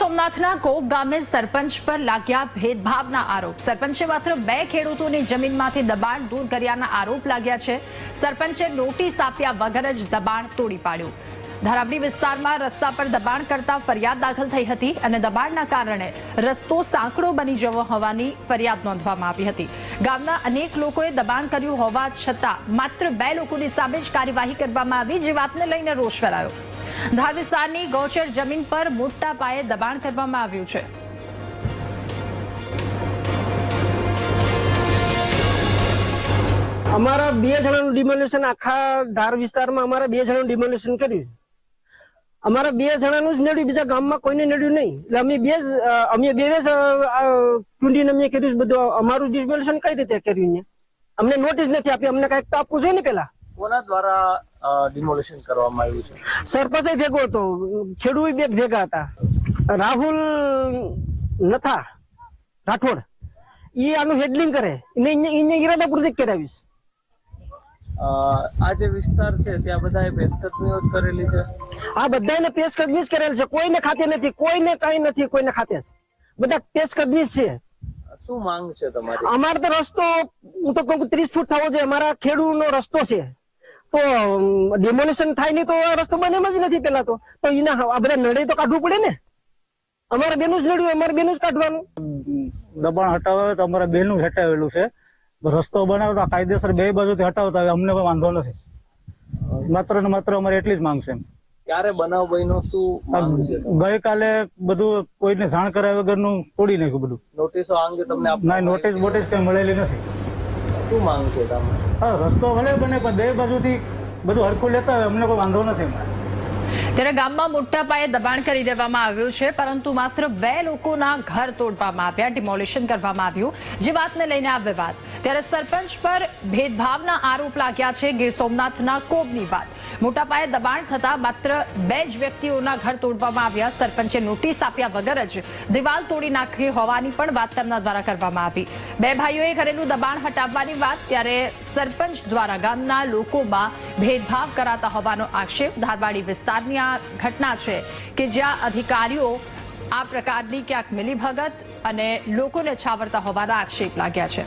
સોમનાથના કોપ ગામે સરપંચ પર લાગ્યા ભેદભાવના આરોપ. સરપંચે માત્ર બે ખેડૂતોની જમીનમાંથી દબાણ દૂર કર્યાના આરોપ લાગ્યા છે. સરપંચે નોટિસ આપ્યા વગર જ દબાણ તોડી પાડ્યું. ધારાવડી વિસ્તારમાં રસ્તા પર દબાણ કરતા ફરિયાદ દાખલ થઈ હતી અને દબાણના કારણે રસ્તો સાંકડો બની જવો હોવાની ફરિયાદ નોંધવામાં આવી હતી. ગામના અનેક લોકોએ દબાણ કર્યું હોવા છતાં માત્ર બે લોકોની સામે જ કાર્યવાહી કરવામાં આવી, જે વાતને લઈને રોષ ફેલાયો. ધાર વિસ્તારની ગૌચર જમીન પર મોટા પાયે દબાણ કરવામાં આવ્યું છે. અમારા બે જણાનું ડિમોલેશન આખા ધાર વિસ્તારમાં અમારા બે જણાનું ડિમોલેશન કર્યું છે. અમારા બે જણાનું જ નડ્યું બીજા ગામમાં કોઈને નડ્યું નહીં. એટલે અમે બે જ, અમે બે જ ટુંડીને અમે કર્યું છે બધું. અમારું ડિમોલેશન કઈ રીતે કર્યું? અમને નોટિસ નથી આપી અમને કંઈક તો આપવું જોઈએ ને પેલા. કોના દ્વારા ડિમોલિશન કરવામાં આવ્યું છે. સરપંચ ભેગો હતો. ખેડૂત બે ભેગા હતા. રાહુલ નથા રાઠોડ. એ આનું હેડલિંગ કરે. એને ઈરાદા ઈરાદાપૂર્વક કરાવીશ આ જે વિસ્તાર છે ત્યાં બધાએ પેશકદમીઓ જ કરેલી છે? આ બધાને પેશકદમી જ કરેલ છે. કોઈને ખાતે નથી કોઈને કઈ નથી કોઈને ખાતે છે. બધા પેશકદમી જ છે. શું માંગ છે તમારી? અમારે તો રસ્તો હું તો કહું ત્રીસ ફૂટ થવો જોઈએ. અમારા ખેડૂતનો રસ્તો છે. તો ડેમોલેશન થાય નહીં તો રસ્તો બને જ નથી પેલા તો તો એના આ બધા નડે તો કાઢવું પડે ને? અમારે બેનું જ નડ્યું અમારે બેનું જ કાઢવાનું. દબાણ હટાવે તો અમારા બેનું જ હટાવેલું છે. રસ્તો બનાવતા કાયદેસર બે બાજુથી હટાવતા અમને કોઈ વાંધો નથી. માત્ર ને માત્ર અમારે એટલી જ માંગ છે ક્યારે બનાવ બન્યો શું ગઈકાલે બધું કોઈને જાણ કર્યા વગરનું તોડી નાખ્યું બધું. નોટિસો આ અંગે તમને ના નોટિસ બોટિસ કઈ મળેલી નથી? શું માંગ છે તમારે? હા, રસ્તો ભલે બને, પણ બે બાજુથી બધું હરખું લેતા હોય, અમને કોઈ વાંધો નથી ત્યારે ગામમાં મોટા પાયે દબાણ કરી દેવામાં આવ્યું છે, પરંતુ માત્ર બે લોકોના ઘર તોડવામાં આવ્યા, ડિમોલિશન કરવામાં આવ્યું, જે વાતને લઈને આ વિવાદ. ત્યારે સરપંચ પર ભેદભાવના આરોપ લાગ્યા છે, ગીર સોમનાથના કોબની વાત. મોટા પાયે દબાણ થતા માત્ર બે જ વ્યક્તિઓના ઘર તોડવામાં આવ્યા. સરપંચે નોટિસ આપ્યા વગર જ દિવાલ તોડી નાખી હોવાની પણ વાત તેમના દ્વારા કરવામાં આવી. બે ભાઈઓએ ઘરેલું દબાણ હટાવવાની વાત, ત્યારે સરપંચ દ્વારા ગામના લોકોમાં ભેદભાવ કરાતા હોવાનો આક્ષેપ ધારવાડી વિસ્તારની ઘટના છે કે જ્યાં અધિકારીઓ આ પ્રકારની ક્યાંક મિલીભગત અને લોકોને છાવરતા હોવાના આક્ષેપ લાગ્યા છે.